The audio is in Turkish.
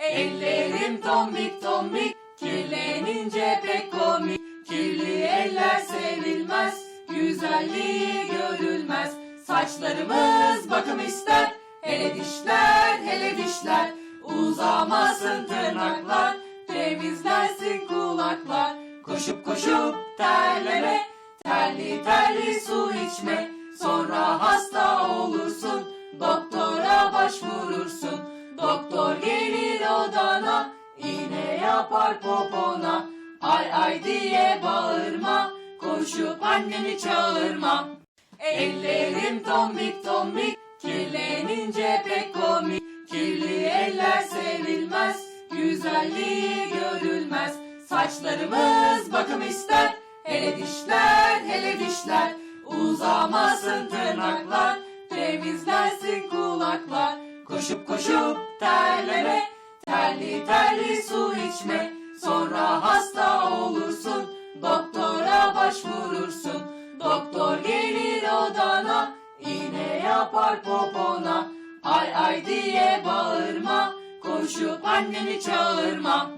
Ellerim tombik tombik kirlenince pek komik. Kirli eller sevilmez, güzelliği görülmez. Saçlarımız bakım ister, hele dişler, hele dişler. Uzamasın tırnaklar, temizlensin kulaklar. Koşup koşup terleme, terli terli su yapar popona. Ay ay diye bağırma, koşup anneni çağırma. Ellerim tombik tombik, kirlenince pek komik. Kirli eller sevilmez, güzelliği görülmez. Saçlarımız bakım ister, hele dişler, hele dişler. Uzamasın tırnaklar, temizlensin kulaklar. Koşup koşup terleme, terli terli su odana, iğne yapar popona. Ay ay diye bağırma, koşup anneni çağırma.